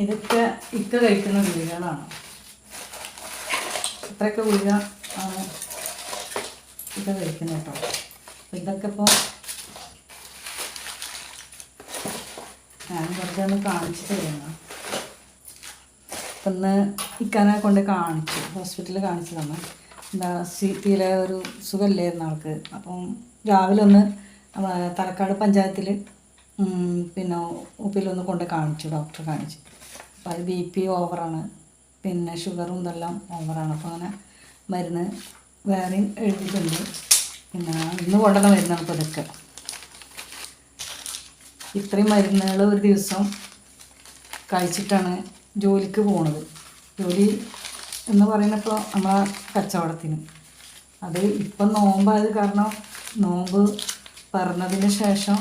ഇതൊക്കെ ഇക്ക കഴിക്കുന്ന ഗുളികകളാണ് ഇത്രയൊക്കെ ഗുളിക ആണ് ഇക്ക കഴിക്കുന്നത് കേട്ടോ. അപ്പം ഇതൊക്കെ ഇപ്പോൾ ഞാൻ വെറുതെ ഒന്ന് കാണിച്ചു തരുന്നു അപ്പം ഇന്ന് ഇക്കാനെ കൊണ്ട് കാണിച്ചു. ഹോസ്പിറ്റലിൽ കാണിച്ചു തന്നു. എന്താ സി പിയിലെ ഒരു സുഖമില്ലായിരുന്നു ആൾക്ക്. അപ്പം രാവിലെ ഒന്ന് തലക്കാട് പഞ്ചായത്തിൽ പിന്നെ ഉപ്പിലൊന്ന് കൊണ്ട് കാണിച്ചു ഡോക്ടറെ കാണിച്ചു. അത് ബി പി ഓവറാണ് പിന്നെ ഷുഗറും ഇതെല്ലാം ഓവറാണ് അപ്പോൾ അങ്ങനെ മരുന്ന് വേറെയും എഴുതിയിട്ടുണ്ട്. പിന്നെ ഇന്ന് കൊണ്ടുവന്ന മരുന്നാണ് ഇപ്പോൾ ഇതൊക്കെ ഇത്രയും മരുന്നുകൾ ഒരു ദിവസം കഴിച്ചിട്ടാണ് ജോലിക്ക് പോണത്. ജോലി എന്ന് പറയുന്നപ്പോൾ നമ്മളെ കച്ചവടത്തിന്. അത് ഇപ്പം നോമ്പായത് കാരണം നോമ്പ് പറഞ്ഞതിന് ശേഷം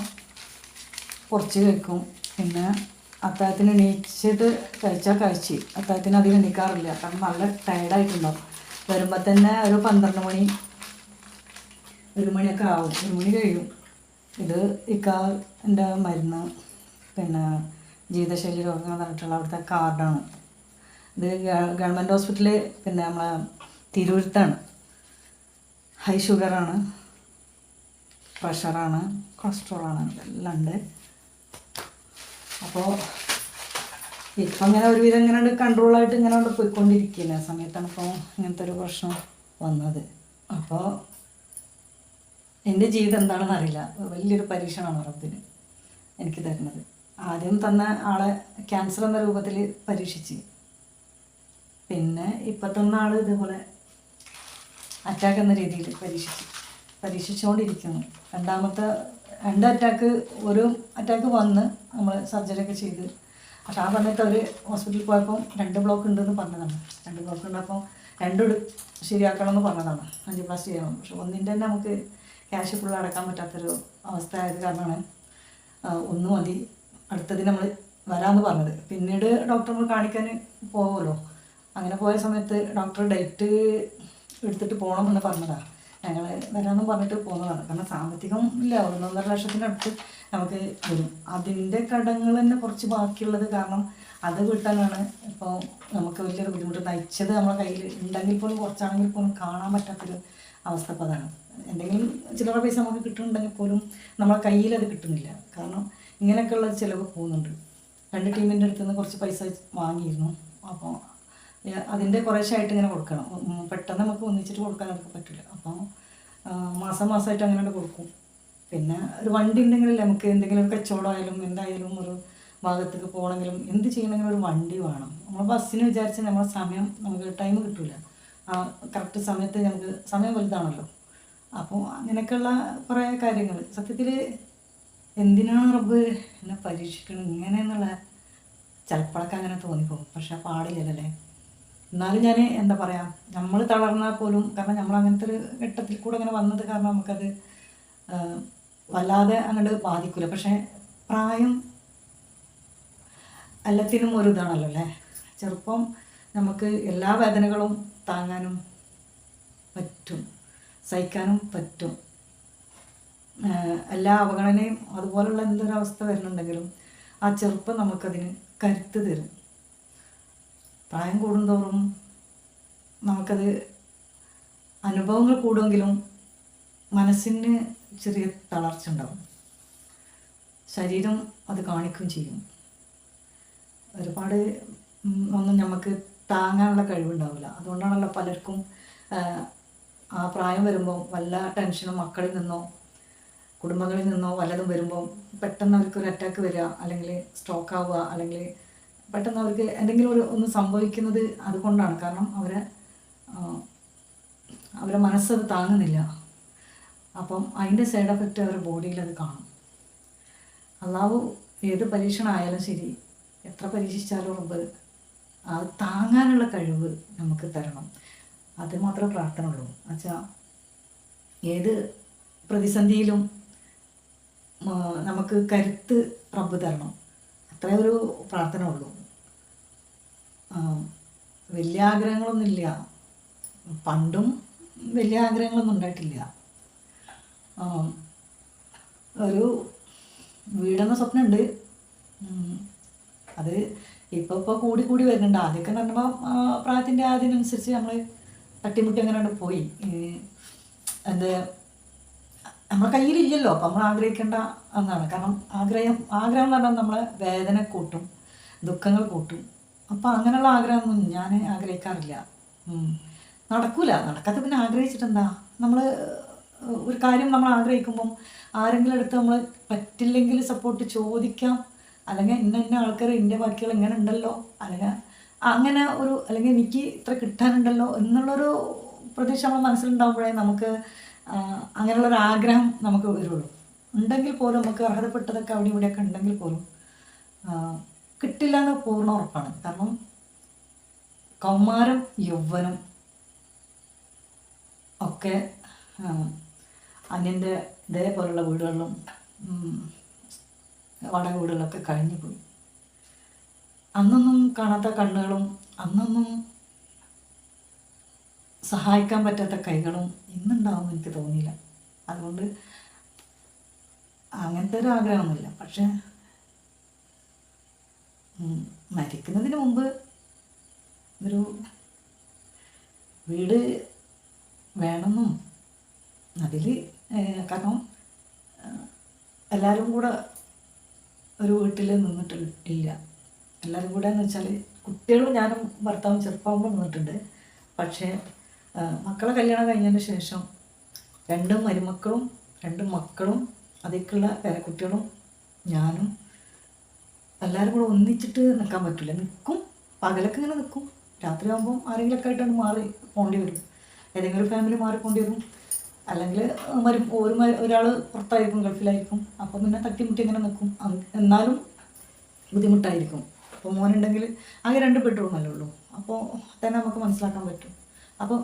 കുറച്ച് കഴിക്കും. പിന്നെ അത്താഴത്തിന് എണീച്ചിട്ട് കഴിച്ചാൽ കഴിച്ച്. അത്താഴത്തിന് അധികം എണീക്കാറില്ല. കാരണം നല്ല ടയർഡായിട്ടുണ്ടാവും വരുമ്പോൾ തന്നെ ഒരു പന്ത്രണ്ട് മണി ഒരു മണിയൊക്കെ ആവും. ഒരു മണി കഴിയും. ഇത് ഇക്കാ എന്റെ മരുന്ന് പിന്നെ ജീവിതശൈലി രോഗങ്ങൾ പറഞ്ഞിട്ടുള്ള അവിടുത്തെ കാർഡാണ്. ഇത് ഗവൺമെന്റ് ഹോസ്പിറ്റലിൽ പിന്നെ നമ്മളെ തിരൂരത്താണ്. ഹൈ ഷുഗറാണ് പ്രഷറാണ് കൊളസ്ട്രോളാണ് എല്ലാം ഉണ്ട്. അപ്പോൾ ഇപ്പം ഇങ്ങനെ ഒരുവിധം ഇങ്ങനെ കൺട്രോളായിട്ട് ഇങ്ങനെ കൊണ്ട് പോയിക്കൊണ്ടിരിക്കില്ല? ആ സമയത്താണ് ഇപ്പോൾ ഇങ്ങനത്തെ ഒരു പ്രശ്നം വന്നത്. അപ്പോൾ എന്റെ ജീവിതം എന്താണെന്ന് അറിയില്ല. വലിയൊരു പരീക്ഷണമാണ് റബ്ബിന് എനിക്ക് തരുന്നത്. ആദ്യം തന്ന ആളെ ക്യാൻസർ എന്ന രൂപത്തിൽ പരീക്ഷിച്ച്. പിന്നെ ഇപ്പം ആൾ ഇതുപോലെ അറ്റാക്ക് എന്ന രീതിയിൽ പരീക്ഷിച്ചു. പരീക്ഷിച്ചുകൊണ്ടിരിക്കുന്നു രണ്ടാമത്തെ രണ്ട് അറ്റാക്ക് ഒരു അറ്റാക്ക് വന്ന് നമ്മൾ സർജറി ഒക്കെ ചെയ്ത്. പക്ഷെ ആ സമയത്ത് അവർ ഹോസ്പിറ്റലിൽ പോയപ്പോൾ രണ്ട് ബ്ലോക്ക് ഉണ്ടെന്ന് പറഞ്ഞതാണ്. രണ്ട് ബ്ലോക്ക് ഉണ്ടപ്പോൾ രണ്ടും ശരിയാക്കണം എന്ന് പറഞ്ഞതാണ്. അഞ്ച് പ്ലാസ് ചെയ്യണം. പക്ഷെ ഒന്നിന്റെ തന്നെ നമുക്ക് ക്യാഷ് ഫുൾ അടക്കാൻ പറ്റാത്തൊരു അവസ്ഥ ആയത് കാരണമാണ് ഒന്ന് മതി. അടുത്തതിന് നമ്മൾ വരാമെന്ന് പറഞ്ഞത്. പിന്നീട് ഡോക്ടറെ കാണിക്കാൻ പോകുമല്ലോ അങ്ങനെ പോയ സമയത്ത് ഡോക്ടർ ഡേറ്റ് എടുത്തിട്ട് പോകണമെന്ന് പറഞ്ഞതാണ് ഞങ്ങൾ വരാമെന്ന് പറഞ്ഞിട്ട് പോകുന്നതാണ്. കാരണം സാമ്പത്തികം ഇല്ല. ഒന്നൊന്നര ലക്ഷത്തിനടുത്ത് നമുക്ക് വരും. അതിന്റെ കടങ്ങൾ തന്നെ കുറച്ച് ബാക്കിയുള്ളത് കാരണം അത് വീട്ടാനാണ് ഇപ്പോൾ നമുക്ക് വലിയൊരു ബുദ്ധിമുട്ട്. നയിച്ചത് നമ്മളെ കയ്യിൽ ഉണ്ടെങ്കിൽ പോലും കുറച്ചാണെങ്കിൽ പോലും കാണാൻ പറ്റാത്തൊരു അവസ്ഥ ഇപ്പോൾ അതാണ്. എന്തെങ്കിലും ചില്ലറ പൈസ നമുക്ക് കിട്ടുന്നുണ്ടെങ്കിൽ പോലും നമ്മളെ കയ്യിൽ അത് കിട്ടുന്നില്ല. കാരണം ഇങ്ങനെയൊക്കെയുള്ള ചിലവ് പോകുന്നുണ്ട്. രണ്ട് ടീമിന്റെ അടുത്ത് നിന്ന് കുറച്ച് പൈസ വാങ്ങിയിരുന്നു. അപ്പോൾ അതിന്റെ കുറേശ്ശായിട്ട് ഇങ്ങനെ കൊടുക്കണം. പെട്ടെന്ന് നമുക്ക് ഒന്നിച്ചിട്ട് കൊടുക്കാനൊക്കെ പറ്റില്ല. അപ്പോൾ മാസം മാസമായിട്ട് അങ്ങനെ കൊടുക്കും. പിന്നെ ഒരു വണ്ടി ഉണ്ടെങ്കിലല്ലേ നമുക്ക് എന്തെങ്കിലും ഒരു കച്ചവടമായാലും എന്തായാലും ഒരു ഭാഗത്തേക്ക് പോകണമെങ്കിലും എന്ത് ചെയ്യണമെങ്കിലും ഒരു വണ്ടി വേണം. നമ്മൾ ബസ്സിന് വിചാരിച്ച് നമ്മളെ സമയം നമുക്ക് ടൈം കിട്ടില്ല ആ കറക്റ്റ് സമയത്ത് നമുക്ക് സമയം വലുതാണല്ലോ. അപ്പോൾ അങ്ങനെയൊക്കെയുള്ള കുറേ കാര്യങ്ങൾ. സത്യത്തിൽ എന്തിനാണ് റബ്ബ് എന്നെ പരീക്ഷിക്കണം ഇങ്ങനെയെന്നുള്ള ചിലപ്പോഴൊക്കെ അങ്ങനെ തോന്നിപ്പോകും. പക്ഷെ പാടില്ലല്ലേ എന്നാലും ഞാൻ എന്താ പറയുക നമ്മൾ തളർന്നാൽ പോലും കാരണം നമ്മൾ അങ്ങനത്തെ ഒരു ഘട്ടത്തിൽ കൂടെ അങ്ങനെ വന്നത് കാരണം നമുക്കത് വല്ലാതെ അങ്ങോട്ട് ബാധിക്കില്ല പക്ഷേ പ്രായം എല്ലാത്തിനും ഒരു ഇതാണല്ലോ അല്ലേ? ചെറുപ്പം നമുക്ക് എല്ലാ വേദനകളും താങ്ങാനും പറ്റും സഹിക്കാനും പറ്റും. എല്ലാ അവഗണനയും അതുപോലുള്ള എന്തൊരവസ്ഥ വരുന്നുണ്ടെങ്കിലും ആ ചെറുപ്പം നമുക്കതിന് കരുത്ത് തരും. പ്രായം കൂടുന്തോറും നമുക്കത് അനുഭവങ്ങൾ കൂടുമെങ്കിലും മനസ്സിന് ചെറിയ തളർച്ച ഉണ്ടാവും. ശരീരം അത് കാണിക്കും ചെയ്യും. ഒരുപാട് ഒന്നും നമുക്ക് താങ്ങാനുള്ള കഴിവുണ്ടാവില്ല. അതുകൊണ്ടാണല്ലോ പലർക്കും ആ പ്രായം വരുമ്പോൾ വല്ല ടെൻഷനും മക്കളിൽ നിന്നോ കുടുംബങ്ങളിൽ നിന്നോ വല്ലതും വരുമ്പോൾ പെട്ടെന്ന് അവർക്ക് ഒരു അറ്റാക്ക് വരിക അല്ലെങ്കിൽ സ്ട്രോക്ക് ആവുക അല്ലെങ്കിൽ പെട്ടെന്ന് അവർക്ക് എന്തെങ്കിലും ഒരു ഒന്ന് സംഭവിക്കുന്നത് അതുകൊണ്ടാണ്. കാരണം അവരെ അവരെ മനസ്സത് താങ്ങുന്നില്ല. അപ്പം അതിന്റെ സൈഡ് എഫക്റ്റ് അവരുടെ ബോഡിയിൽ അത് കാണും. അള്ളാഹു ഏത് പരീക്ഷണമായാലും ശരി എത്ര പരീക്ഷിച്ചാലും റബ്ബ് അത് താങ്ങാനുള്ള കഴിവ് നമുക്ക് തരണം. അത് മാത്രമേ പ്രാർത്ഥന ഉള്ളൂ എന്നുവെച്ചാൽ ഏത് പ്രതിസന്ധിയിലും നമുക്ക് കരുത്ത് റബ്ബ് തരണം. അത്രേ ഒരു പ്രാർത്ഥന ഉള്ളൂ വലിയ ആഗ്രഹങ്ങളൊന്നുമില്ല. പണ്ടും വലിയ ആഗ്രഹങ്ങളൊന്നും ഉണ്ടായിട്ടില്ല. ഒരു വീടെന്ന സ്വപ്നമുണ്ട്. അത് ഇപ്പോൾ ഇപ്പോൾ കൂടി കൂടി വരുന്നുണ്ട്. ആദ്യമൊക്കെ എന്ന് പറയുമ്പോൾ പ്രായത്തിന്റെ അതിനനുസരിച്ച് നമ്മൾ തട്ടിമുട്ടി അങ്ങനെ പോയി. എന്ത് നമ്മുടെ കയ്യിലില്ലല്ലോ. അപ്പം നമ്മൾ ആഗ്രഹിക്കേണ്ട എന്നാണ് കാരണം ആഗ്രഹം ആഗ്രഹം എന്ന് പറഞ്ഞാൽ നമ്മളെ വേദന കൂട്ടും ദുഃഖങ്ങൾ കൂട്ടും. അപ്പം അങ്ങനെയുള്ള ആഗ്രഹമൊന്നും ഞാൻ ആഗ്രഹിക്കാറില്ല. നടക്കൂല. നടക്കാത്ത പിന്നെ ആഗ്രഹിച്ചിട്ടെന്താ? നമ്മൾ ഒരു കാര്യം നമ്മൾ ആഗ്രഹിക്കുമ്പം ആരെങ്കിലും അടുത്ത് നമ്മൾ പറ്റില്ലെങ്കിൽ സപ്പോർട്ട് ചോദിക്കാം. അല്ലെങ്കിൽ ഇന്ന ഇന്ന ആൾക്കാർ ഇന്ന ബാക്കികൾ ഇങ്ങനെ ഉണ്ടല്ലോ. അല്ലെങ്കിൽ അങ്ങനെ ഒരു അല്ലെങ്കിൽ എനിക്ക് ഇത്ര കിട്ടാനുണ്ടല്ലോ എന്നുള്ളൊരു പ്രതീക്ഷ നമ്മുടെ മനസ്സിലുണ്ടാകുമ്പോഴേ നമുക്ക് അങ്ങനെയുള്ളൊരു ആഗ്രഹം നമുക്ക് വരുള്ളൂ. ഉണ്ടെങ്കിൽ പോലും നമുക്ക് അർഹതപ്പെട്ടതൊക്കെ അവിടെ ഇവിടെയൊക്കെ ഉണ്ടെങ്കിൽ പോലും കിട്ടില്ല എന്ന് പൂർണ ഉറപ്പാണ്. കാരണം കൗമാരം യൗവനം ഒക്കെ അന്യന്റെ ഇതേപോലുള്ള വീടുകളിലും വടക വീടുകളൊക്കെ കഴിഞ്ഞു പോയി. അന്നൊന്നും കാണാത്ത കണ്ണുകളും അന്നൊന്നും സഹായിക്കാൻ പറ്റാത്ത കൈകളും ഇന്നുണ്ടാവുമെന്ന് എനിക്ക് തോന്നിയില്ല. അതുകൊണ്ട് അങ്ങനത്തെ ഒരു ആഗ്രഹമൊന്നുമില്ല. പക്ഷേ മരിക്കുന്നതിന് മുമ്പ് ഒരു വീട് വേണമെന്നും അതിൽ കാരണം എല്ലാവരും കൂടെ ഒരു വീട്ടിൽ നിന്നിട്ടില്ല. എല്ലാവരും കൂടെ എന്ന് വെച്ചാൽ കുട്ടികളും ഞാനും ഭർത്താവും ചെറുപ്പമാകുമ്പോൾ നിന്നിട്ടുണ്ട്. പക്ഷേ മക്കളെ കല്യാണം കഴിഞ്ഞതിന് ശേഷം രണ്ടും മരുമക്കളും രണ്ട് മക്കളും അതേക്കുള്ള പേരക്കുട്ടികളും ഞാനും എല്ലാവരും കൂടെ ഒന്നിച്ചിട്ട് നിൽക്കാൻ പറ്റില്ല നിൽക്കും പകലൊക്കെ ഇങ്ങനെ നിൽക്കും രാത്രി ആകുമ്പോൾ ആരെങ്കിലുമൊക്കെ ആയിട്ടാണ് മാറി പോകേണ്ടി വരും. ഏതെങ്കിലും ഫാമിലി മാറി പോകേണ്ടി വരും. അല്ലെങ്കിൽ മരു ഒരു ഒരാൾ പുറത്തായിരിക്കും ഗൾഫിലായിരിക്കും. അപ്പം പിന്നെ തട്ടിമുട്ടി ഇങ്ങനെ നിൽക്കും എന്നാലും ബുദ്ധിമുട്ടായിരിക്കും. അപ്പോൾ മോനുണ്ടെങ്കിൽ ആകെ രണ്ട് ബെഡ്റൂം അല്ലേ ഉള്ളൂ. അപ്പോൾ തന്നെ നമുക്ക് മനസ്സിലാക്കാൻ പറ്റും. അപ്പോൾ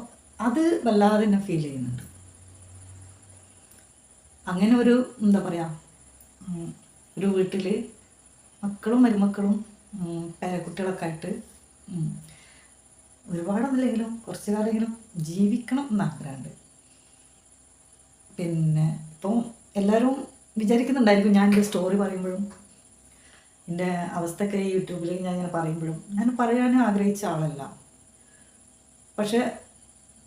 അത് വല്ലാതെ തന്നെ ഫീൽ ചെയ്യുന്നുണ്ട്. അങ്ങനെ ഒരു എന്താ പറയുക ഒരു വീട്ടിൽ മക്കളും മരുമക്കളും പേരക്കുട്ടികളൊക്കെ ആയിട്ട് ഒരുപാടൊന്നുമില്ലെങ്കിലും കുറച്ച് കാലമെങ്കിലും ജീവിക്കണം എന്നാഗ്രഹമുണ്ട് പിന്നെ ഇപ്പം എല്ലാവരും വിചാരിക്കുന്നുണ്ടായിരിക്കും ഞാൻ എന്റെ സ്റ്റോറി പറയുമ്പോഴും എന്റെ അവസ്ഥയൊക്കെ യൂട്യൂബിൽ ഞാൻ ഇങ്ങനെ പറയുമ്പോഴും. ഞാൻ പറയാനും ആഗ്രഹിച്ച ആളല്ല. പക്ഷേ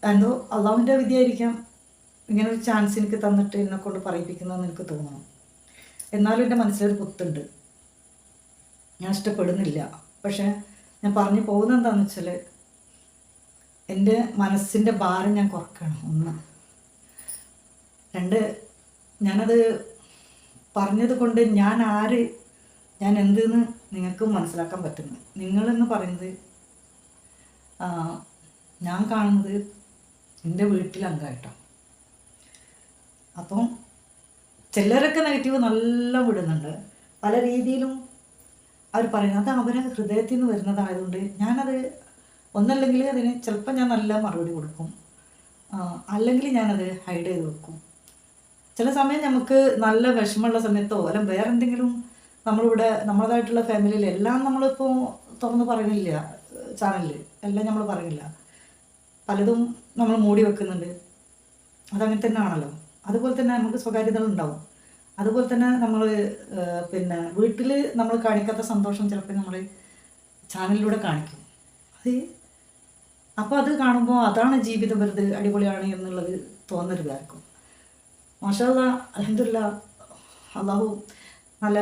എന്തോ അള്ളാഹുവിന്റെ വിദ്യയായിരിക്കാം ഇങ്ങനെ ഒരു ചാൻസ് എനിക്ക് തന്നിട്ട് എന്നെ കൊണ്ട് പറയിപ്പിക്കുന്നതെന്ന് എനിക്ക് തോന്നണം. എന്നാലും എന്റെ മനസ്സിലൊരു കുത്തുണ്ട് ഞാൻ ഇഷ്ടപ്പെടുന്നില്ല. പക്ഷേ ഞാൻ പറഞ്ഞു പോകുന്നത് എന്താണെന്ന് വെച്ചാൽ എന്റെ മനസ്സിന്റെ ഭാരം ഞാൻ കുറക്കണം ഒന്ന്. രണ്ട് ഞാനത് പറഞ്ഞത് കൊണ്ട് ഞാൻ ആര് ഞാൻ എന്തെന്ന് നിങ്ങൾക്ക് മനസ്സിലാക്കാൻ പറ്റുന്നു. നിങ്ങളെന്ന് പറയുന്നത് ഞാൻ കാണുന്നത് എന്റെ വീട്ടിൽ അംഗമായിട്ടാണ് അപ്പം ചിലരൊക്കെ നെഗറ്റീവ് നല്ല വിടുന്നുണ്ട്. പല രീതിയിലും അവർ പറയുന്നത്. അത് ഹൃദയത്തിൽ നിന്ന് വരുന്നതായതുകൊണ്ട് ഞാനത് ഒന്നല്ലെങ്കിൽ അതിന് ചിലപ്പോൾ ഞാൻ നല്ല മറുപടി കൊടുക്കും. അല്ലെങ്കിൽ ഞാനത് ഹൈഡ് ചെയ്ത് വെക്കും. ചില സമയം നമുക്ക് നല്ല വിഷമമുള്ള സമയത്തോ അല്ലെങ്കിൽ വേറെ എന്തെങ്കിലും നമ്മളിവിടെ നമ്മളതായിട്ടുള്ള ഫാമിലിയിൽ എല്ലാം നമ്മളിപ്പോൾ തുറന്ന് പറയുന്നില്ല ചാനലിൽ എല്ലാം നമ്മൾ പറയുന്നില്ല. പലതും നമ്മൾ മൂടി വെക്കുന്നുണ്ട്. അതങ്ങനെ തന്നെ ആണല്ലോ അതുപോലെ തന്നെ നമുക്ക് സ്വകാര്യതകൾ ഉണ്ടാവും അതുപോലെ തന്നെ നമ്മൾ പിന്നെ വീട്ടിൽ നമ്മൾ കാണിക്കാത്ത സന്തോഷം ചിലപ്പോൾ നമ്മൾ ചാനലിലൂടെ കാണിക്കും. അത് അപ്പോൾ അത് കാണുമ്പോൾ അതാണ് ജീവിതം വെറുതെ അടിപൊളിയാണ് എന്നുള്ളത് തോന്നരുത് ആർക്കും മാഷാല്ല അലഹമില്ല അള്ളാഹു നല്ല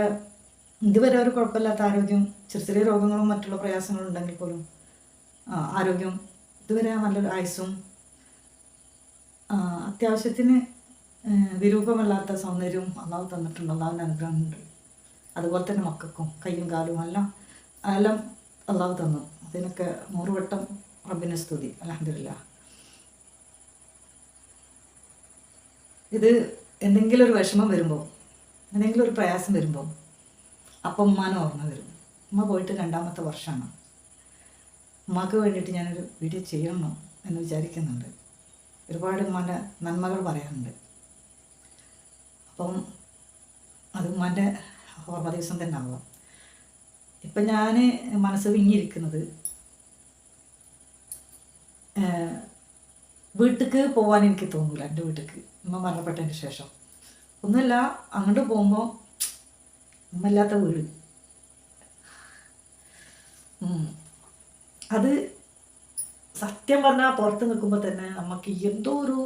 ഇതുവരെ ഒരു കുഴപ്പമില്ലാത്ത ആരോഗ്യം ചെറിയ ചെറിയ രോഗങ്ങളും മറ്റുള്ള പ്രയാസങ്ങളും ഉണ്ടെങ്കിൽ പോലും ആരോഗ്യം ഇതുവരെ നല്ലൊരു ആയുസ്സും ആ, അത്യാവശ്യത്തിന് വിരൂപമല്ലാത്ത സൗന്ദര്യവും അള്ളാഹു തന്നിട്ടുണ്ട് അള്ളാഹുവിന്റെ അനുഗ്രഹമുണ്ട് അതുപോലെ തന്നെ മക്കൾക്കും കയ്യും കാലും എല്ലാം എല്ലാം അള്ളാഹു തന്നു. അതിനൊക്കെ നൂറുവട്ടം റബ്ബിനെ സ്തുതി. അലഹമില്ല ഇത് എന്തെങ്കിലും ഒരു വിഷമം വരുമ്പോൾ എന്തെങ്കിലും ഒരു പ്രയാസം വരുമ്പോൾ അപ്പം ഓർമ്മ വരും. ഉമ്മ പോയിട്ട് രണ്ടാമത്തെ വർഷമാണ്. ഉമ്മാക്ക് വേണ്ടിയിട്ട് ഞാനൊരു വീഡിയോ ചെയ്യണം എന്ന് വിചാരിക്കുന്നുണ്ട്. ഒരുപാട് ഉമ്മാന്റെ നന്മകൾ പറയാനുണ്ട്. അപ്പം അത് ഉമ്മാന്റെ ഓർമ്മ ദിവസം തന്നെ ആവാം. ഇപ്പം ഞാൻ മനസ്സ് വിങ്ങിയിരിക്കുന്നത് വീട്ടിലേക്ക് പോകാൻ എനിക്ക് തോന്നില്ല എന്റെ വീട്ടിലേക്ക് ഉമ്മ മരണപ്പെട്ടതിന് ശേഷം. ഒന്നുമില്ല അങ്ങോട്ട് പോകുമ്പോൾ ഉമ്മല്ലാത്ത വീട്. അത് സത്യം പറഞ്ഞാൽ പുറത്ത് നിൽക്കുമ്പോൾ തന്നെ നമുക്ക് എന്തോ ഒരു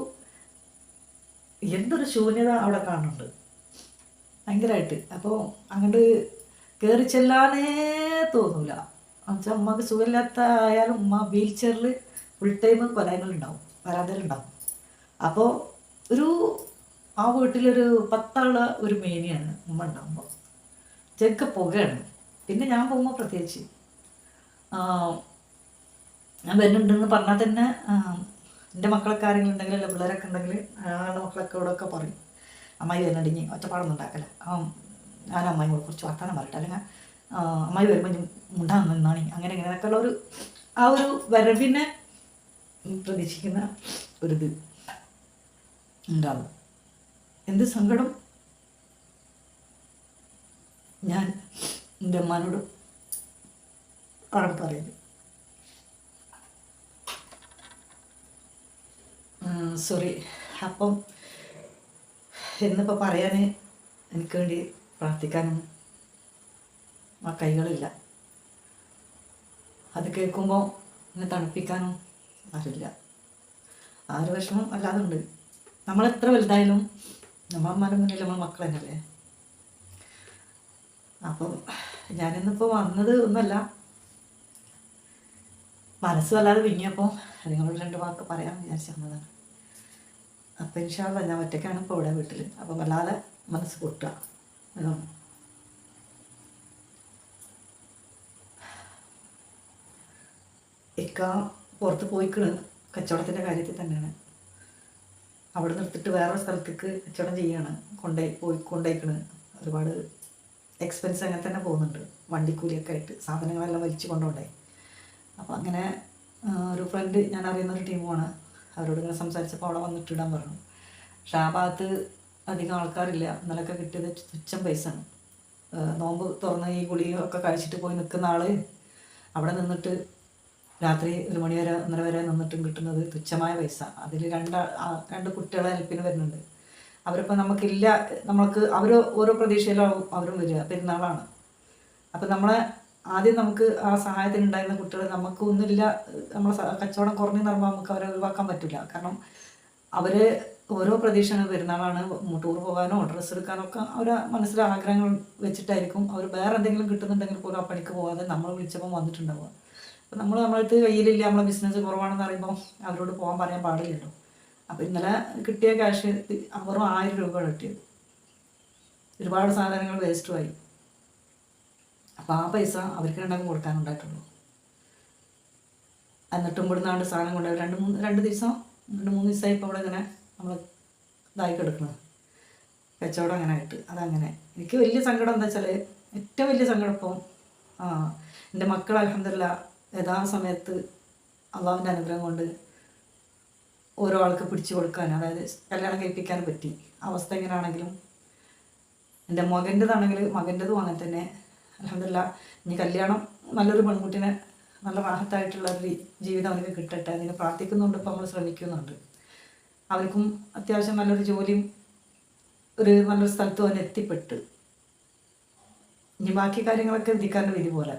എന്തൊരു ശൂന്യത അവിടെ കാണുന്നുണ്ട്. ഭയങ്കരമായിട്ട് അപ്പോൾ അങ്ങോട്ട് കയറി ചെല്ലാനേ തോന്നൂല. എന്നുവെച്ചാൽ ഉമ്മക്ക് സുഖമില്ലാത്ത ആയാലും ഉമ്മ വീൽ ചെയറിൽ ഫുൾ ടൈം പരാതികളുണ്ടാവും. പരാതികളുണ്ടാവും അപ്പോൾ ഒരു ആ വീട്ടിലൊരു പത്താള ഒരു മേനിയാണ് ഉമ്മ ഉണ്ടാകുമ്പോൾ ചെക്ക് പുകയാണ്. പിന്നെ ഞാൻ പോകുമ്പോൾ പ്രത്യേകിച്ച് ഞാൻ വരുന്നുണ്ടെന്ന് പറഞ്ഞാൽ തന്നെ എന്റെ മക്കളൊക്കെ ആരെങ്കിലും ഉണ്ടെങ്കിൽ അല്ല പിള്ളേരൊക്കെ ഉണ്ടെങ്കിൽ അയാളുടെ മക്കളൊക്കെ ഇവിടെ ഒക്കെ പറയും. അമ്മായി വരുന്നുണ്ടെങ്കിൽ ഒറ്റപ്പാടൊന്നും ഉണ്ടാക്കല ഞാൻ അമ്മായിയോട് കുറച്ച് വർത്താനം പറയട്ടെ. അല്ലെങ്കിൽ അമ്മായി വരുമ്പോൾ മുണ്ടാൻ നിന്നാണ് അങ്ങനെ ഇങ്ങനെയൊക്കെ ഉള്ള ഒരു ആ ഒരു വരവിനെ പ്രതീക്ഷിക്കുന്ന ഒരിത് ഉണ്ടാവും. എന്ത് സങ്കടം? ഞാൻ എന്റെ അമ്മാനോട് ആണ് പറയുന്നത് സോറി അപ്പം എന്നിപ്പോൾ പറയാൻ എനിക്ക് വേണ്ടി പ്രാർത്ഥിക്കാനും ആ കൈകളില്ല. അത് കേൾക്കുമ്പോൾ എന്നെ തണുപ്പിക്കാനും അറിയില്ല ആ ഒരു വിഷമം അല്ലാതെ ഉണ്ട് നമ്മളെത്ര വലുതായാലും നമ്മളമ്മാരുടെ മുന്നിൽ നമ്മൾ മക്കൾ തന്നെയല്ലേ? അപ്പം ഞാനിന്നിപ്പോൾ വന്നത് ഒന്നല്ല. മനസ്സ് വല്ലാതെ വിങ്ങിയപ്പോൾ നിങ്ങളോട് രണ്ട് വാക്ക് പറയാമെന്ന് വിചാരിച്ചു വന്നതാണ് അപ്പം ഇൻഷാല്ല ഞാൻ ഒറ്റയ്ക്കാണ് ഇപ്പോൾ ഇവിടെ വീട്ടിൽ അപ്പം വല്ലാതെ മനസ്സ് പൊട്ടുക. ഇക്ക പുറത്ത് പോയിക്കണ്. കച്ചവടത്തിന്റെ കാര്യത്തിൽ തന്നെയാണ്. അവിടെ നിർത്തിട്ട് വേറെ സ്ഥലത്തേക്ക് കച്ചവടം ചെയ്യാണ്. കൊണ്ടേ പോയി കൊണ്ടേക്കണ്. ഒരുപാട് എക്സ്പെൻസ് അങ്ങനെ തന്നെ പോകുന്നുണ്ട്. വണ്ടിക്കൂലിയൊക്കെ ആയിട്ട് സാധനങ്ങളെല്ലാം വലിച്ചു കൊണ്ടുപോണ്ടേ അപ്പോൾ അങ്ങനെ ഒരു ഫ്രണ്ട് ഞാൻ അറിയുന്ന ഒരു ടീമുമാണ് അവരോട് ഇങ്ങനെ സംസാരിച്ചപ്പോൾ അവിടെ വന്നിട്ടിടാൻ പറഞ്ഞു. പക്ഷെ ആ ഭാഗത്ത് അധികം ആൾക്കാരില്ല. ഇന്നലൊക്കെ കിട്ടിയത് തുച്ഛം പൈസയാണ്. നോമ്പ് തുറന്ന് ഈ ഗുളിയും ഒക്കെ കഴിച്ചിട്ട് പോയി നിൽക്കുന്ന ആൾ അവിടെ നിന്നിട്ട് രാത്രി ഒരു മണി വരെ ഒന്നര വരെ നിന്നിട്ടും കിട്ടുന്നത് തുച്ഛമായ പൈസ. അതിൽ രണ്ട് രണ്ട് കുട്ടികളെ ഹെൽപ്പിന് വരുന്നുണ്ട്. അവരിപ്പോൾ നമുക്കില്ല നമ്മൾക്ക് അവർ ഓരോ പ്രതീക്ഷയിലാവും അവരും വരിക. പെരുന്നാളാണ്. അപ്പം നമ്മളെ ആദ്യം നമുക്ക് ആ സഹായത്തിന് ഉണ്ടായിരുന്ന കുട്ടികൾ നമുക്ക് ഒന്നുമില്ല നമ്മളെ കച്ചവടം കുറഞ്ഞു നിറയുമ്പോൾ നമുക്ക് അവരെ ഒഴിവാക്കാൻ പറ്റില്ല. കാരണം അവർ ഓരോ പ്രതീക്ഷയാണ് പെരുന്നാളാണ് ടൂർ പോകാനോ ഡ്രസ്സ് എടുക്കാനോ ഒക്കെ അവരെ മനസ്സിൽ ആഗ്രഹങ്ങൾ വെച്ചിട്ടായിരിക്കും. അവർ വേറെ എന്തെങ്കിലും കിട്ടുന്നുണ്ടെങ്കിൽ പോലും ആ പണിക്ക് പോകാതെ നമ്മൾ വിളിച്ചപ്പോൾ വന്നിട്ടുണ്ടാവുക. അപ്പം നമ്മൾ നമ്മളടുത്ത് കയ്യിലില്ല നമ്മളെ ബിസിനസ് കുറവാണെന്ന് പറയുമ്പോൾ അവരോട് പോകാൻ പറയാൻ പാടില്ലല്ലോ. അപ്പോൾ ഇന്നലെ കിട്ടിയ ക്യാഷ് വെറും ആയിരം രൂപ കിട്ടിയത്. ഒരുപാട് സാധനങ്ങൾ വേസ്റ്റുമായി അപ്പോൾ ആ പൈസ അവർക്ക് രണ്ടാമത് കൊടുക്കാനുണ്ടായിട്ടുള്ളൂ. എന്നിട്ടും ഇവിടുന്ന് ആണ്ട് സാധനം കൊണ്ടുപോയി. രണ്ട് മൂന്ന് രണ്ട് ദിവസം രണ്ട് മൂന്ന് ദിവസമായി ഇപ്പോൾ ഇവിടെ ഇങ്ങനെ നമ്മൾ ഇതായി കിടക്കുന്നത് കച്ചവടം അങ്ങനെ ആയിട്ട്. അതങ്ങനെ. എനിക്ക് വലിയ സങ്കടം എന്താ വെച്ചാൽ ഏറ്റവും വലിയ സങ്കടം ഇപ്പം എന്റെ മക്കൾ അലഹമില്ല യഥാസമയത്ത് അള്ളാവിന്റെ അനുഗ്രഹം കൊണ്ട് ഓരോ ആൾക്ക് പിടിച്ചു കൊടുക്കാൻ അതായത് കല്യാണം കഴിപ്പിക്കാൻ പറ്റി. അവസ്ഥ എങ്ങനെയാണെങ്കിലും എന്റെ മകന്റെതാണെങ്കിൽ മകന്റെതും അങ്ങനെ തന്നെ. അലഹമില്ല ഇനി കല്യാണം നല്ലൊരു പെൺകുട്ടിനെ നല്ല മഹത്തായിട്ടുള്ള ഒരു ജീവിതം അവർക്ക് കിട്ടട്ടെ അതിന് പ്രാർത്ഥിക്കുന്നുണ്ട് ഇപ്പോൾ നമ്മൾ ശ്രമിക്കുന്നുണ്ട്. അവർക്കും അത്യാവശ്യം നല്ലൊരു ജോലിയും ഒരു നല്ലൊരു സ്ഥലത്തും അവൻ എത്തിപ്പെട്ട്. ഇനി ബാക്കി കാര്യങ്ങളൊക്കെ വിധിക്കാറുണ്ട് വിധി പോലെ.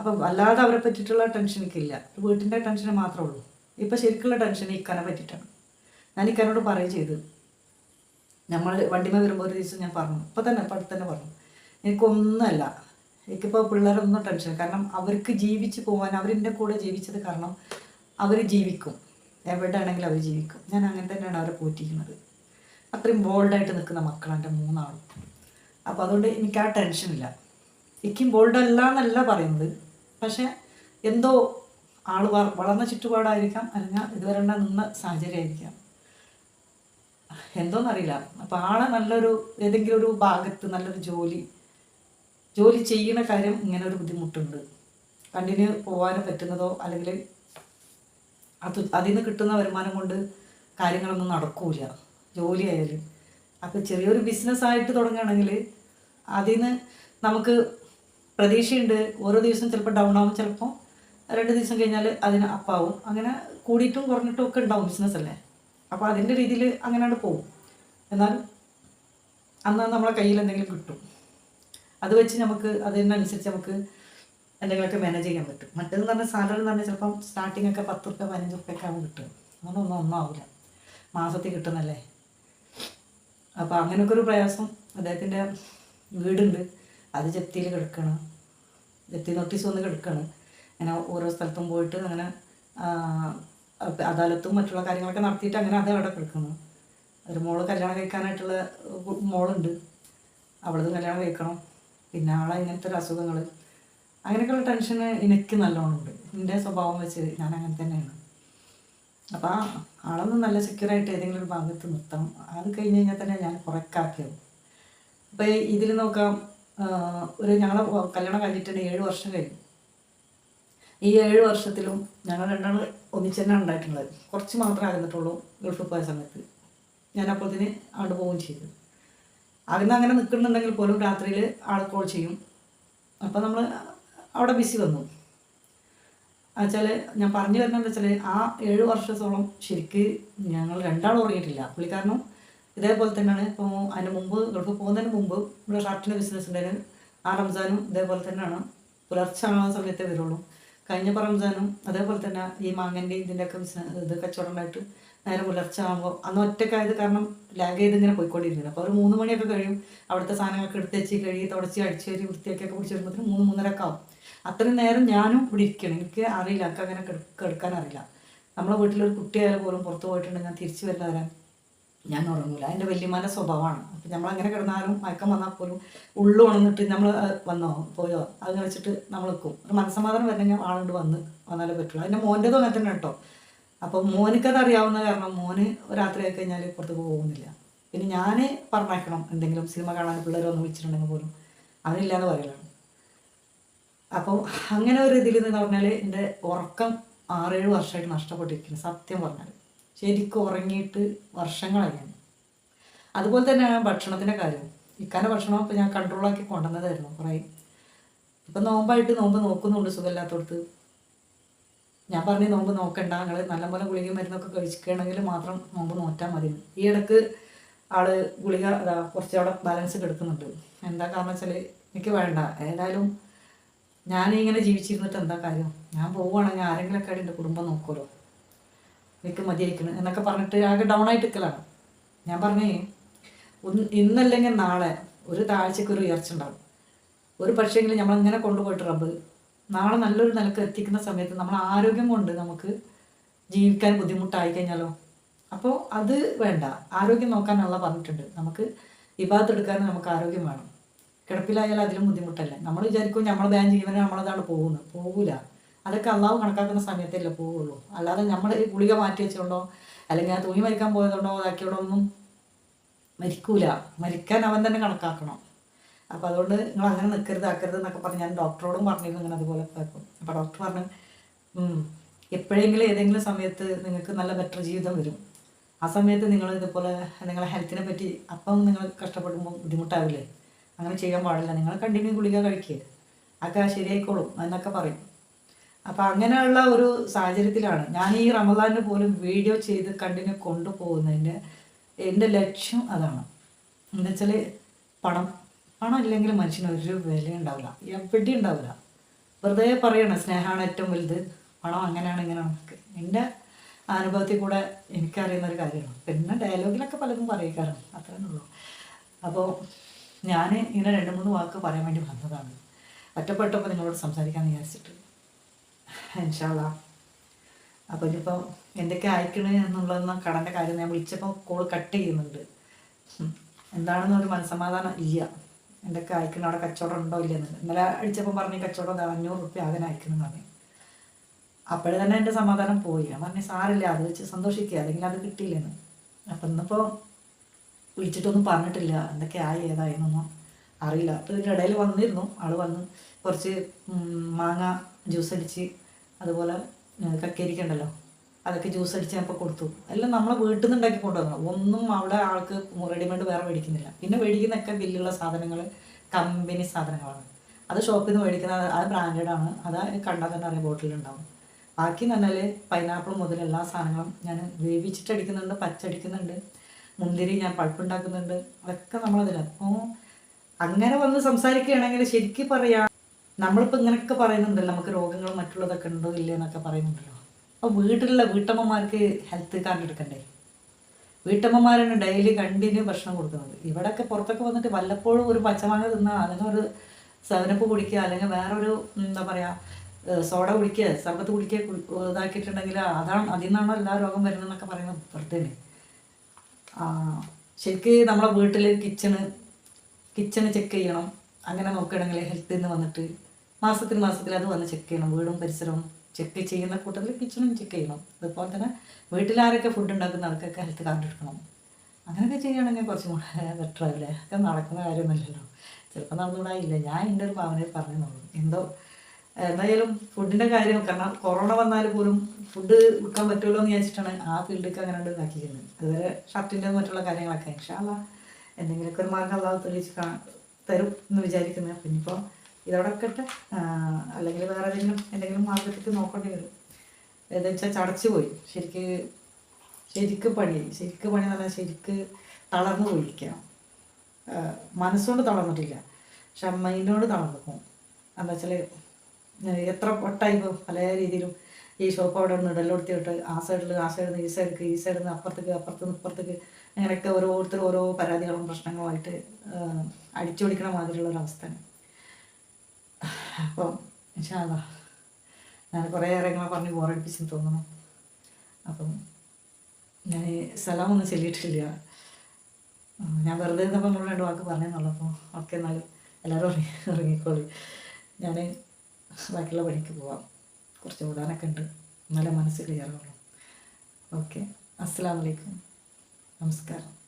അപ്പം അല്ലാതെ അവരെ പറ്റിയിട്ടുള്ള ടെൻഷൻ എനിക്കില്ല വീട്ടിന്റെ ടെൻഷൻ മാത്രമേ ഉള്ളൂ. ഇപ്പം ശരിക്കുള്ള ടെൻഷൻ ഇക്കാനെ പറ്റിയിട്ടാണ്. ഞാൻ ഇക്കാനോട് പറയുകയും ചെയ്തു. നമ്മൾ വണ്ടിമേ വരുമ്പോൾ ഒരു ദിവസം ഞാൻ പറഞ്ഞു. ഇപ്പം തന്നെ ഇപ്പം അടുത്ത് തന്നെ പറഞ്ഞു. എനിക്കൊന്നുമല്ല. എനിക്കിപ്പോൾ പിള്ളേരൊന്നും ടെൻഷൻ കാരണം അവർക്ക് ജീവിച്ച് പോകാൻ അവരെന്റെ കൂടെ ജീവിച്ചത് കാരണം അവർ ജീവിക്കും. എവിടെ ആണെങ്കിലും അവർ ജീവിക്കും. ഞാൻ അങ്ങനെ തന്നെയാണ് അവരെ പോറ്റിക്കുന്നത്. അത്രയും ബോൾഡായിട്ട് നിൽക്കുന്ന മക്കളാണ് എന്റെ മൂന്നാളും. അപ്പോൾ അതുകൊണ്ട് എനിക്ക് ആ ടെൻഷനില്ല എനിക്കും ബോൾഡല്ല എന്നല്ല പറയുന്നത്. പക്ഷേ എന്തോ ആൾ വളർന്ന ചുറ്റുപാടായിരിക്കാം. അല്ലെങ്കിൽ ഇതുവരെ നിന്ന സാഹചര്യമായിരിക്കാം. എന്തോന്നറിയില്ല. അപ്പോൾ ആളെ നല്ലൊരു ഏതെങ്കിലും ഒരു ഭാഗത്ത് നല്ലൊരു ജോലി ജോലി ചെയ്യുന്ന കാര്യം ഇങ്ങനെ ഒരു ബുദ്ധിമുട്ടുണ്ട്. കണ്ടിന്യൂ പോകാൻ പറ്റുന്നതോ അല്ലെങ്കിൽ അത് അതിൽ നിന്ന് കിട്ടുന്ന വരുമാനം കൊണ്ട് കാര്യങ്ങളൊന്നും നടക്കൂല. ജോലി ആയാലും. അപ്പോൾ ചെറിയൊരു ബിസിനസ്സായിട്ട് തുടങ്ങുകയാണെങ്കിൽ അതിൽ നിന്ന് നമുക്ക് പ്രതീക്ഷയുണ്ട്. ഓരോ ദിവസം ചിലപ്പോൾ ഡൗൺ ആവും ചിലപ്പോൾ രണ്ട് ദിവസം കഴിഞ്ഞാൽ അതിന് അപ്പാവും അങ്ങനെ കൂടിയിട്ടും കുറഞ്ഞിട്ടും ഒക്കെ ഉണ്ടാവും ബിസിനസ് അല്ലേ? അപ്പോൾ അതിന്റെ രീതിയിൽ അങ്ങനെയാണ് പോകും എന്നാൽ അന്ന് നമ്മളെ കയ്യിൽ എന്തെങ്കിലും കിട്ടും. അത് വെച്ച് നമുക്ക് അതിനനുസരിച്ച് നമുക്ക് എന്തെങ്കിലുമൊക്കെ മാനേജ് ചെയ്യാൻ പറ്റും. മറ്റേതെന്ന് പറഞ്ഞാൽ സാലറി എന്ന് പറഞ്ഞാൽ ചിലപ്പം സ്റ്റാർട്ടിംഗ് ഒക്കെ പത്ത് റുപ്യ പതിനഞ്ച് റുപ്യൊക്കെ ആവും കിട്ടും അങ്ങനൊന്നും ഒന്നും ആവില്ല മാസത്തിൽ കിട്ടുന്നല്ലേ? അപ്പോൾ അങ്ങനെയൊക്കെ ഒരു പ്രയാസം. അദ്ദേഹത്തിന്റെ വീടുണ്ട്. അത് ജപ്തിയിൽ കിടക്കണം. ജപ്തി നോട്ടീസ് വന്ന് കിടക്കണം. അങ്ങനെ ഓരോ സ്ഥലത്തും പോയിട്ട് അങ്ങനെ അദാലത്തും മറ്റുള്ള കാര്യങ്ങളൊക്കെ നടത്തിയിട്ട് അങ്ങനെ അത് അവിടെ കിടക്കുന്നു. ഒരു മോൾ കല്യാണം കഴിക്കാനായിട്ടുള്ള മോളുണ്ട്. അവളത് കല്യാണം കഴിക്കണം. പിന്നെ ആളെ ഇങ്ങനത്തെ ഒരു അസുഖങ്ങൾ അങ്ങനെയൊക്കെയുള്ള ടെൻഷൻ എനിക്ക് നല്ലോണം ഉണ്ട്. എന്റെ സ്വഭാവം വെച്ച് ഞാൻ അങ്ങനെ തന്നെയാണ്. അപ്പോൾ ആ ആളൊന്ന് നല്ല സെക്യൂറായിട്ട് ഏതെങ്കിലും ഒരു ഭാഗത്ത് നിർത്തണം. അത് കഴിഞ്ഞ് കഴിഞ്ഞാൽ തന്നെ ഞാൻ കുറക്കാക്കിയത് അപ്പോൾ ഇതിൽ നോക്കാം ഒരു ഞങ്ങളെ കല്യാണം കഴിഞ്ഞിട്ട് ഏഴ് വർഷം കഴിഞ്ഞു. ഈ ഏഴ് വർഷത്തിലും ഞങ്ങൾ രണ്ടാൾ ഒന്നിച്ച് തന്നെ ഉണ്ടായിട്ടുള്ളത്. കുറച്ച് മാത്രമേ ആകുന്നിട്ടുള്ളൂ ഗൾഫിൽ പോയ സമയത്ത്. ഞാൻ അപ്പോഴത്തേന് അവിടെ പോവുകയും ചെയ്തു. അതിന് അങ്ങനെ നിൽക്കുന്നുണ്ടെങ്കിൽ പോലും രാത്രിയിൽ ആൾ കോൾ ചെയ്യും. അപ്പോൾ നമ്മൾ അവിടെ ബിസി വന്നു. വെച്ചാൽ ഞാൻ പറഞ്ഞു വരുന്നത് വെച്ചാൽ ആ ഏഴ് വർഷത്തോളം ശരിക്ക് ഞങ്ങൾ രണ്ടാളും ഉറങ്ങിയിട്ടില്ല. പുള്ളിക്കാരനും ഇതേപോലെ തന്നെയാണ്. ഇപ്പോൾ അതിന് മുമ്പ് ഗൾഫ് പോകുന്നതിന് മുമ്പ് ഇവിടെ ഷർട്ടിന്റെ ബിസിനസ് ഉണ്ടായിരുന്നു. ആ റംസാനും ഇതേപോലെ തന്നെയാണ്. പുലർച്ചെ ആ സമയത്തേ വരുള്ളൂ. കഴിഞ്ഞ റംസാനും അതേപോലെ തന്നെ ഈ മാങ്ങന്റെ ഇതിന്റെയൊക്കെ ബിസിനസ് ഇത് കച്ചവടം ഉണ്ടായിട്ട് നേരെ പുലർച്ചെ ആകുമ്പോൾ അന്ന് ഒറ്റക്കായത് കാരണം ലാഗ് ചെയ്ത് ഇങ്ങനെ പോയിക്കൊണ്ടിരുന്നത് അപ്പോൾ ഒരു മൂന്ന് മണിയൊക്കെ കഴിയും. അവിടുത്തെ സാധനങ്ങളൊക്കെ എടുത്ത് വെച്ച് കഴുകി തുടച്ച് അടിച്ച് കയറി വൃത്തിയാക്കിയൊക്കെ പിടിച്ച് വരുമ്പോഴത്തേന് മൂന്ന് മൂന്നരക്കെ ആവും. അത്രയും നേരം ഞാനും ഇവിടെ ഇരിക്കണം എനിക്ക് അറിയില്ല. അക്ക അങ്ങനെ കെടുക്കാൻ അറിയില്ല. നമ്മളെ വീട്ടിലൊരു കുട്ടിയായാലും പോലും പുറത്ത് പോയിട്ടുണ്ടെങ്കിൽ ഞാൻ തിരിച്ചു വരില്ല വരാൻ ഞാൻ ഉറങ്ങൂല. എന്റെ വല്യമാന്റെ സ്വഭാവമാണ്. അപ്പം നമ്മളങ്ങനെ കിടന്നാലും മയക്കം വന്നാൽ പോലും ഉള്ളു ഉണർന്നിട്ട് നമ്മൾ വന്നോ പോയോ അത് വെച്ചിട്ട് നമ്മൾ നിൽക്കും. ഒരു മനസ്സമാധാനം വരണമെങ്കിൽ ആളുണ്ട് വന്ന് വന്നാലേ പറ്റുള്ളൂ. അതിന്റെ മോന്റെതും അങ്ങനെ തന്നെ കേട്ടോ. അപ്പോൾ മോനിക്കത് അറിയാവുന്ന കാരണം മോന് രാത്രി ആയി കഴിഞ്ഞാൽ പുറത്ത് പോകുന്നില്ല. പിന്നെ ഞാൻ പറഞ്ഞേക്കണം എന്തെങ്കിലും സിനിമ കാണാൻ പിള്ളേരെ ഒന്ന് വിളിച്ചിട്ടുണ്ടെങ്കിൽ പോലും. അവനില്ലാന്ന് പറയലാണ്. അപ്പോൾ അങ്ങനെ ഒരു ഇതിൽ നിന്ന് പറഞ്ഞാൽ എന്റെ ഉറക്കം ആറേഴ് വർഷമായിട്ട് നഷ്ടപ്പെട്ടിരിക്കുന്നു സത്യം പറഞ്ഞാൽ ശരിക്കും ഉറങ്ങിയിട്ട് വർഷങ്ങളായി ഞാൻ. അതുപോലെ തന്നെയാണ് ഭക്ഷണത്തിന്റെ കാര്യം. ഇക്കാന്റെ ഭക്ഷണം ഇപ്പം ഞാൻ കൺട്രോളാക്കി കൊണ്ടുവന്നതായിരുന്നു കുറേ. ഇപ്പം നോമ്പായിട്ട് നോമ്പ് നോക്കുന്നുണ്ട് സുഖമില്ലാത്തടത്ത്. ഞാൻ പറഞ്ഞു നോമ്പ് നോക്കണ്ട. നിങ്ങൾ നല്ലപോലെ ഗുളിക മരുന്നൊക്കെ കഴിക്കുകയാണെങ്കിൽ മാത്രം നോമ്പ് നോറ്റാൽ മതി. ഈ ഇടയ്ക്ക് ആൾ ഗുളിക അതാ കുറച്ച് അവിടെ ബാലൻസ് കിടക്കുന്നുണ്ട്. എന്താ കാരണം വെച്ചാൽ എനിക്ക് വേണ്ട. ഏതായാലും ഞാനിങ്ങനെ ജീവിച്ചിരുന്നിട്ട് എന്താ കാര്യം? ഞാൻ പോവുകയാണെങ്കിൽ ആരെങ്കിലൊക്കെ ആയിട്ട് എന്റെ കുടുംബം നോക്കുമല്ലോ എനിക്ക് മതിയായിരിക്കണം എന്നൊക്കെ പറഞ്ഞിട്ട് ആകെ ഡൗൺ ആയിട്ട് നിൽക്കലാണ് ഞാൻ പറഞ്ഞേ ഒന്ന് ഇന്നല്ലെങ്കിൽ നാളെ ഒരു താഴ്ചക്ക് ഒരു ഉയർച്ച ഉണ്ടാവും. ഒരു പക്ഷേങ്കിലും നമ്മളിങ്ങനെ കൊണ്ടുപോയിട്ട് റബ്ബ് നാളെ നല്ലൊരു നിലയ്ക്ക് എത്തിക്കുന്ന സമയത്ത് നമ്മൾ ആരോഗ്യം കൊണ്ട് നമുക്ക് ജീവിക്കാൻ ബുദ്ധിമുട്ടായി കഴിഞ്ഞാലോ? അപ്പോൾ അത് വേണ്ട. ആരോഗ്യം നോക്കാനുള്ള പറഞ്ഞിട്ടുണ്ട്. നമുക്ക് ഇബാദത്ത് എടുക്കാൻ നമുക്ക് ആരോഗ്യം വേണം. കിടപ്പിലായാലും അതിലും ബുദ്ധിമുട്ടല്ല. നമ്മൾ വിചാരിക്കും നമ്മൾ ബാൻ ജീവനെ നമ്മളതാണ് പോകുന്നത്. പോകൂല അതൊക്കെ അള്ളാവ് കണക്കാക്കുന്ന സമയത്തല്ലേ പോവുള്ളൂ. അല്ലാതെ നമ്മൾ ഗുളിക മാറ്റി വെച്ചുകൊണ്ടോ അല്ലെങ്കിൽ ആ തൂങ്ങി മരിക്കാൻ പോയതുകൊണ്ടോ അതാക്കിയോടൊന്നും ഒന്നും മരിക്കൂല. മരിക്കാൻ അവൻ തന്നെ കണക്കാക്കണം. അപ്പോൾ അതുകൊണ്ട് നിങ്ങൾ അങ്ങനെ നിൽക്കരുത് ആക്കരുത് എന്നൊക്കെ പറഞ്ഞ് ഞാൻ ഡോക്ടറോടും പറഞ്ഞിരുന്നു ഇങ്ങനെ അതുപോലെ പോയപ്പോൾ അപ്പോൾ ഡോക്ടർ പറഞ്ഞു എപ്പോഴെങ്കിലും ഏതെങ്കിലും സമയത്ത് നിങ്ങൾക്ക് നല്ല ബെറ്റർ ജീവിതം വരും. ആ സമയത്ത് നിങ്ങൾ ഇതുപോലെ നിങ്ങളെ ഹെൽത്തിനെ പറ്റി അപ്പം നിങ്ങൾ കഷ്ടപ്പെടുമ്പോൾ ബുദ്ധിമുട്ടാവില്ലേ? അങ്ങനെ ചെയ്യാൻ പാടില്ല. നിങ്ങൾ കണ്ടിന്യൂ ഗുളിക കഴിക്കുക അതൊക്കെ ശരിയായിക്കോളും എന്നൊക്കെ പറയും. അപ്പം അങ്ങനെയുള്ള ഒരു സാഹചര്യത്തിലാണ് ഞാൻ ഈ റമദാനിന് പോലും വീഡിയോ ചെയ്ത് കണ്ടിന്യൂ കൊണ്ടുപോകുന്നതിന്റെ എന്റെ ലക്ഷ്യം അതാണ്. എന്താ വെച്ചാൽ പണം. പണം ഇല്ലെങ്കിൽ മനുഷ്യന് ഒരു വില ഉണ്ടാവില്ല. എവിടെ ഉണ്ടാവില്ല. വെറുതെ പറയണം സ്നേഹമാണ് ഏറ്റവും വലുത്. പണം അങ്ങനെയാണ് ഇങ്ങനെയാണ്. എന്റെ അനുഭവത്തിൽ കൂടെ എനിക്കറിയുന്ന ഒരു കാര്യമാണ്. പിന്നെ ഡയലോഗിലൊക്കെ പലതും പറയിക്കാറുണ്ട്. അത്രേ ഉള്ളൂ. അപ്പോൾ ഞാൻ ഇങ്ങനെ രണ്ട് മൂന്ന് വാക്ക് പറയാൻ വേണ്ടി വന്നതാണ്. ഒറ്റപ്പെട്ടപ്പോൾ നിങ്ങളോട് സംസാരിക്കാമെന്ന് വിചാരിച്ചിട്ട്. എൻഷാള അപ്പോൾ ഇനിയിപ്പോൾ എന്തൊക്കെ അയക്കണേ എന്നുള്ളതെന്ന കടന്റെ കാര്യം ഞാൻ വിളിച്ചപ്പോൾ കോൾ കട്ട് ചെയ്യുന്നുണ്ട്. എന്താണെന്നൊരു എന്താണെന്ന് മനസ്സമാധാനം ഇല്ല. എന്തൊക്കെ അയക്കുന്ന അവിടെ കച്ചവടം ഉണ്ടോ ഇല്ലെന്ന് ഇന്നലെ അടിച്ചപ്പോൾ പറഞ്ഞ് കച്ചവടം അഞ്ഞൂറ് റുപ്യ ആകെ അയക്കുന്നു പറഞ്ഞു. അപ്പോഴേ തന്നെ എന്റെ സമാധാനം പോയി. ഞാൻ പറഞ്ഞു സാറില്ല അത് വെച്ച് സന്തോഷിക്കുക അല്ലെങ്കിൽ അത് കിട്ടിയില്ലെന്ന്. അപ്പം ഇന്നിപ്പോൾ വിളിച്ചിട്ടൊന്നും പറഞ്ഞിട്ടില്ല. എന്തൊക്കെ ആയി ഏതായെന്നൊന്നും അറിയില്ല. അപ്പോൾ ഇതിന്റെ ഇടയിൽ വന്നിരുന്നു. ആൾ വന്ന് കുറച്ച് മാങ്ങ ജ്യൂസ് അടിച്ച് അതുപോലെ കക്കരിക്കുണ്ടല്ലോ അതൊക്കെ ജ്യൂസ് അടിച്ച് കൊടുത്തു. എല്ലാം നമ്മളെ വീട്ടിൽ നിന്ന് ഉണ്ടാക്കി കൊണ്ടുവന്നു. ഒന്നും അവിടെ ആൾക്ക് റെഡിമെയ്ഡ് വേറെ മേടിക്കുന്നില്ല. പിന്നെ മേടിക്കുന്നൊക്കെ ബില്ലുള്ള സാധനങ്ങൾ കമ്പനി സാധനങ്ങളാണ്. അത് ഷോപ്പിൽ നിന്ന് മേടിക്കുന്ന അത് ആണ്. അത് കണ്ടാൽ തന്നെ അറിയാം ബോട്ടിലുണ്ടാവും ബാക്കി എന്ന് പറഞ്ഞാൽ പൈനാപ്പിൾ മുതൽ എല്ലാ സാധനങ്ങളും ഞാൻ വേവിച്ചിട്ട് അടിക്കുന്നുണ്ട് പച്ചടിക്കുന്നുണ്ട് മുന്തിരി ഞാൻ പഴുപ്പുണ്ടാക്കുന്നുണ്ട് അതൊക്കെ നമ്മളതിൽ അപ്പോൾ അങ്ങനെ വന്ന് സംസാരിക്കുകയാണെങ്കിൽ ശരിക്കും പറയാം നമ്മളിപ്പോൾ ഇങ്ങനെയൊക്കെ പറയുന്നുണ്ടല്ലോ നമുക്ക് രോഗങ്ങൾ മറ്റുള്ളതൊക്കെ ഉണ്ടോ ഇല്ലേ എന്നൊക്കെ പറയുന്നുണ്ടല്ലോ. അപ്പോൾ വീട്ടിലുള്ള വീട്ടമ്മമാർക്ക് ഹെൽത്ത് കാർഡ് എടുക്കണ്ടേ? വീട്ടമ്മമാരാണ് ഡെയിലി കണ്ടിന്യൂ ഭക്ഷണം കൊടുക്കുന്നത്. ഇവിടെയൊക്കെ പുറത്തൊക്കെ വന്നിട്ട് വല്ലപ്പോഴും ഒരു പച്ചമാങ്ങ തിന്നുക അല്ലെങ്കിൽ ഒരു സെവനപ്പ് കുടിക്കുക അല്ലെങ്കിൽ വേറൊരു എന്താ പറയുക സോഡ കുടിക്കുക സർബത്ത് കുടിക്കുക കുടി- ഇതാക്കിയിട്ടുണ്ടെങ്കിൽ അതാണ് അതിൽ നിന്നാണോ എല്ലാ രോഗം വരുന്നതെന്നൊക്കെ പറയുന്നത് വെറുതെ ശരിക്ക് നമ്മളെ വീട്ടിൽ കിച്ചണ് കിച്ചണ് ചെക്ക് ചെയ്യണം. അങ്ങനെ നോക്കുകയാണെങ്കിൽ ഹെൽത്തിൽ നിന്ന് വന്നിട്ട് മാസത്തിൽ മാസത്തിൽ അത് വന്ന് ചെക്ക് ചെയ്യണം. വീടും പരിസരവും ചെക്ക് ചെയ്യുന്ന കൂട്ടത്തിൽ കിച്ചണും ചെക്ക് ചെയ്യണം. അതുപോലെ തന്നെ വീട്ടിലാരൊക്കെ ഫുഡ് ഉണ്ടാക്കുന്ന ആൾക്കൊക്കെ ഹെൽത്ത് കാർഡ് എടുക്കണം. അങ്ങനെയൊക്കെ ചെയ്യുകയാണെങ്കിൽ കുറച്ചും കൂടെ ബെറ്റർ ആവില്ലേ? ഒക്കെ നടക്കുന്ന കാര്യമൊന്നുമില്ലല്ലോ. ചിലപ്പോൾ നടന്നുകൂടായില്ല. ഞാൻ എന്റെ ഒരു ഭാവനയിൽ പറഞ്ഞെന്നുള്ളൂ എന്തോ എന്തായാലും ഫുഡിന്റെ കാര്യം കാരണം കൊറോണ വന്നാൽ പോലും ഫുഡ് വിൽക്കാൻ പറ്റുമല്ലോ എന്ന് വിചാരിച്ചിട്ടാണ് ആ ഫീൽഡിലേക്ക് അങ്ങനെ ഇതാക്കിയിരുന്നത് അതുവരെ ഷർട്ടിന്റെ മറ്റുള്ള കാര്യങ്ങളൊക്കെ ഇൻഷാല്ല എന്തെങ്കിലുമൊക്കെ ഒരു മാർഗം അല്ലാതെ തെളിയിച്ച് കാണാൻ തരും എന്ന് വിചാരിക്കുന്നത് പിന്നെ ഇപ്പോൾ ഇതോടൊക്കെ അല്ലെങ്കിൽ വേറെ ഏതെങ്കിലും എന്തെങ്കിലും മാർഗത്തിൽ നോക്കേണ്ടി വരും. ഏതെന്ന് വെച്ചാൽ ചടച്ചു പോയി. ശരിക്ക് ശരിക്ക് പണി. ശരിക്ക് പണി എന്ന് പറഞ്ഞാൽ ശരിക്ക് തളർന്നു പോയിരിക്കാം. മനസ്സുകൊണ്ട് തളർന്നിട്ടില്ല. പക്ഷെ തളർന്നു പോകും എന്താ വെച്ചാൽ എത്ര വട്ടായി പല രീതിയിലും ഈ ഷോപ്പ് അവിടെ നിന്ന് ഇടലെടുത്തിട്ട് ആ സൈഡിൽ ആ സൈഡിൽ നിന്ന് ഈ സൈഡിലേക്ക് ഈ സൈഡിൽ നിന്ന് അപ്പുറത്തേക്ക് അപ്പുറത്ത് നിന്ന് ഇപ്പുറത്തേക്ക് അങ്ങനെയൊക്കെ ഓരോരുത്തർ ഓരോ പരാതികളും പ്രശ്നങ്ങളുമായിട്ട് അടിച്ചുപൊടിക്കണ അടിച്ചോടിക്കണ മാതിരിയുള്ള ഒരവസ്ഥയാണ് അപ്പം ഇൻഷാല്ല ഞാൻ കുറേ ഇങ്ങനെ പറഞ്ഞ് ബോറടിപ്പിച്ചെന്ന് തോന്നുന്നു. അപ്പം ഞാൻ സ്ഥലമൊന്നും ചെല്ലിയിട്ടില്ല. ഞാൻ വെറുതെ ഇരുന്നപ്പോൾ നമ്മൾ രണ്ട് വാക്ക് പറഞ്ഞെന്നുള്ളൂ. അപ്പോൾ ഓക്കെ എന്നാൽ എല്ലാവരും ഇറങ്ങി ഇറങ്ങിക്കോളി ഞാൻ ബാക്കിയുള്ള വഴിക്ക് പോവാം. കുറച്ച് ഓടാനൊക്കെ ഉണ്ട്. എന്നാലേ മനസ്സ് ക്ലിയർ ആവുള്ളൂ. ഓക്കെ. അസ്സാം വലൈക്കും നമസ്കാരം.